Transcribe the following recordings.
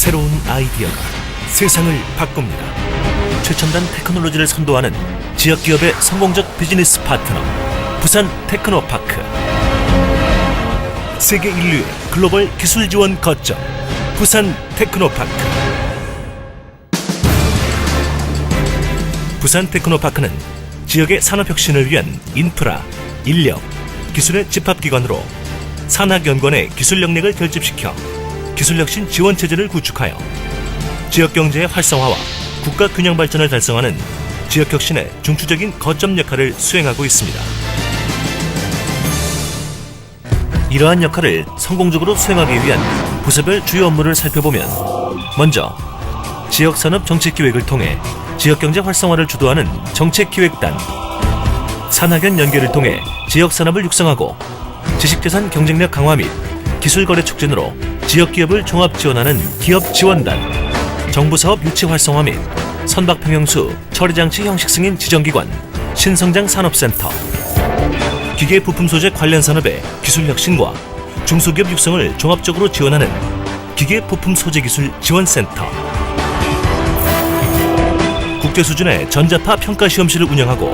새로운 아이디어가 세상을 바꿉니다. 최첨단 테크놀로지를 선도하는 지역 기업의 성공적 비즈니스 파트너 부산 테크노파크. 세계 인류의 글로벌 기술 지원 거점 부산 테크노파크. 부산 테크노파크는 지역의 산업 혁신을 위한 인프라, 인력, 기술의 집합기관으로 산학연구원의 기술 역량을 결집시켜 기술혁신 지원 체제를 구축하여 지역 경제의 활성화와 국가 균형 발전을 달성하는 지역 혁신의 중추적인 거점 역할을 수행하고 있습니다. 이러한 역할을 성공적으로 수행하기 위한 부서별 주요 업무를 살펴보면 먼저 지역 산업 정책 기획을 통해 지역 경제 활성화를 주도하는 정책 기획단 산학연 연계를 통해 지역 산업을 육성하고 지식재산 경쟁력 강화 및 기술 거래 촉진으로 지역 기업을 종합 지원하는 기업 지원단 정부 사업 유치 활성화 및 선박 평형수 처리 장치 형식 승인 지정기관 신성장 산업센터. 기계 부품 소재 관련 산업의 기술 혁신과 중소기업 육성을 종합적으로 지원하는 기계 부품 소재 기술 지원센터. 국제 수준의 전자파 평가 시험실을 운영하고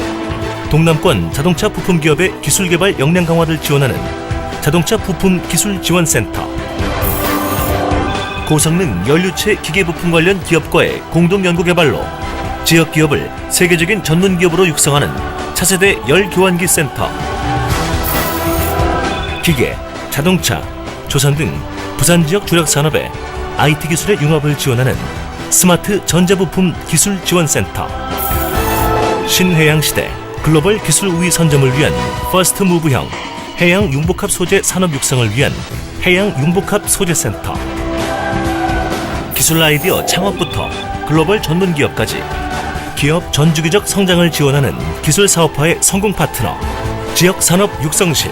동남권 자동차 부품 기업의 기술 개발 역량 강화를 지원하는 자동차 부품 기술 지원센터. 고성능 연료체 기계 부품 관련 기업과의 공동 연구 개발로 지역 기업을 세계적인 전문 기업으로 육성하는 차세대 열 교환기 센터. 기계, 자동차, 조선 등 부산 지역 주력 산업의 IT 기술의 융합을 지원하는 스마트 전자부품 기술 지원센터. 신해양 시대 글로벌 기술 우위 선점을 위한 퍼스트 무브형 해양 융복합 소재 산업 육성을 위한 해양 융복합 소재센터. 기술 아이디어 창업부터 글로벌 전문 기업까지 기업 전주기적 성장을 지원하는 기술 사업화의 성공 파트너 지역 산업 육성실.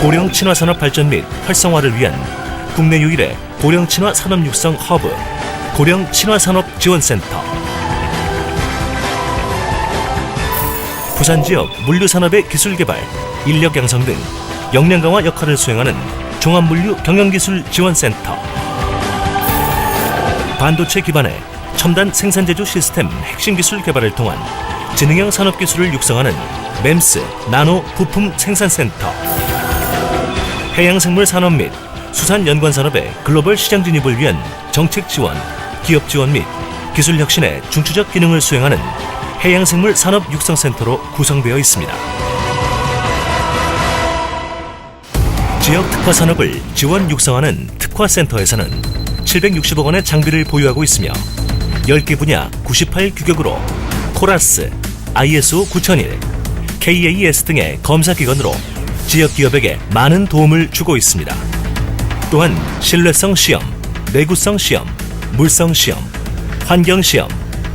고령 친화 산업 발전 및 활성화를 위한 국내 유일의 고령 친화 산업 육성 허브 고령 친화 산업 지원센터 부산 지역 물류 산업의 기술 개발, 인력 양성 등 역량 강화 역할을 수행하는 종합물류 경영기술 지원센터. 반도체 기반의 첨단 생산 제조 시스템 핵심 기술 개발을 통한 지능형 산업 기술을 육성하는 MEMS 나노 부품 생산센터. 해양생물 산업 및 수산 연관 산업의 글로벌 시장 진입을 위한 정책 지원, 기업 지원 및 기술 혁신의 중추적 기능을 수행하는 해양생물 산업 육성센터로 구성되어 있습니다. 지역 특화 산업을 지원 육성하는 특화센터에서는 760억 원의 장비를 보유하고 있으며 10개 분야 98 규격으로 코라스, ISO 9001, KAS 등의 검사 기관으로 지역 기업에게 많은 도움을 주고 있습니다. 또한 신뢰성 시험, 내구성 시험, 물성 시험, 환경 시험,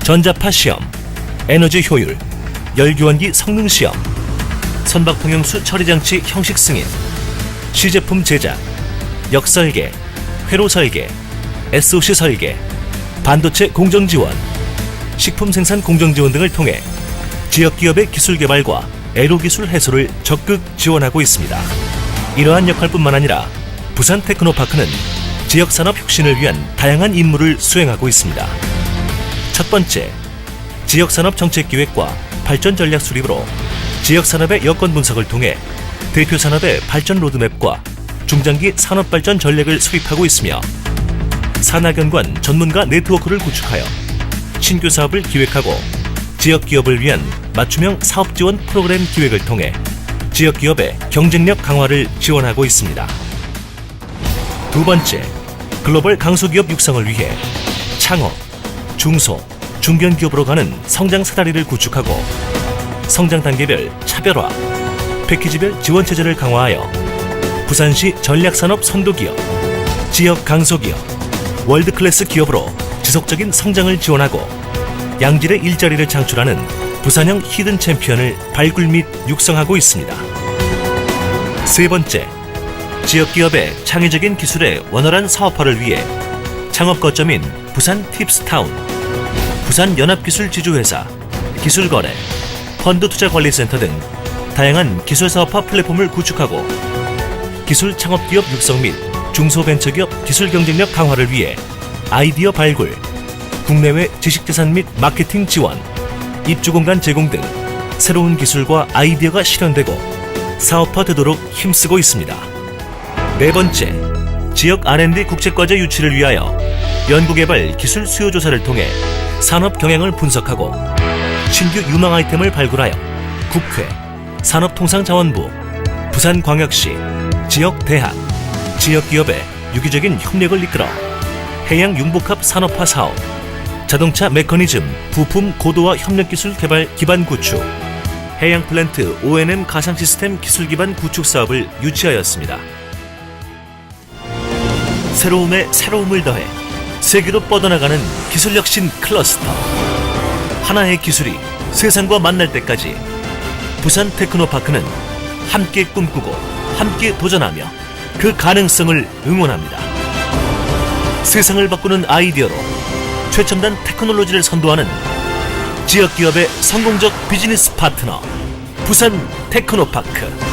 전자파 시험, 에너지 효율, 열교환기 성능 시험, 선박 통영수 처리 장치 형식 승인, 시제품 제작, 역설계, 회로 설계, SOC 설계, 반도체 공정 지원, 식품 생산 공정 지원 등을 통해 지역 기업의 기술 개발과 애로 기술 해소를 적극 지원하고 있습니다. 이러한 역할뿐만 아니라 부산 테크노파크는 지역 산업 혁신을 위한 다양한 임무를 수행하고 있습니다. 첫 번째, 지역 산업 정책 기획과 발전 전략 수립으로 지역 산업의 여건 분석을 통해 대표 산업의 발전 로드맵과 중장기 산업 발전 전략을 수립하고 있으며 산학연관 전문가 네트워크를 구축하여 신규 사업을 기획하고 지역 기업을 위한 맞춤형 사업 지원 프로그램 기획을 통해 지역 기업의 경쟁력 강화를 지원하고 있습니다. 두 번째, 글로벌 강소기업 육성을 위해 창업, 중소, 중견 기업으로 가는 성장 사다리를 구축하고 성장 단계별 차별화, 패키지별 지원 체제를 강화하여 부산시 전략산업 선도기업, 지역 강소기업, 월드클래스 기업으로 지속적인 성장을 지원하고 양질의 일자리를 창출하는 부산형 히든 챔피언을 발굴 및 육성하고 있습니다. 세 번째, 지역 기업의 창의적인 기술의 원활한 사업화를 위해 창업 거점인 부산 팁스타운, 부산 연합기술 지주회사, 기술거래, 펀드투자관리센터 등 다양한 기술 사업화 플랫폼을 구축하고 기술 창업 기업 육성 및 중소벤처기업 기술 경쟁력 강화를 위해 아이디어 발굴, 국내외 지식재산 및 마케팅 지원, 입주 공간 제공 등 새로운 기술과 아이디어가 실현되고 사업화되도록 힘쓰고 있습니다. 네 번째, 지역 R&D 국제과제 유치를 위하여 연구개발 기술 수요 조사를 통해 산업 경향을 분석하고 신규 유망 아이템을 발굴하여 국회, 산업통상자원부, 부산광역시, 지역대학, 지역기업의 유기적인 협력을 이끌어 해양 융복합 산업화 사업, 자동차 메커니즘 부품 고도화 협력 기술 개발 기반 구축, 해양 플랜트 O&M 가상 시스템 기술 기반 구축 사업을 유치하였습니다. 새로움에 새로움을 더해 세계로 뻗어나가는 기술 혁신 클러스터. 하나의 기술이 세상과 만날 때까지 부산 테크노파크는 함께 꿈꾸고 함께 도전하며 그 가능성을 응원합니다. 세상을 바꾸는 아이디어로 최첨단 테크놀로지를 선도하는 지역 기업의 성공적 비즈니스 파트너 부산 테크노파크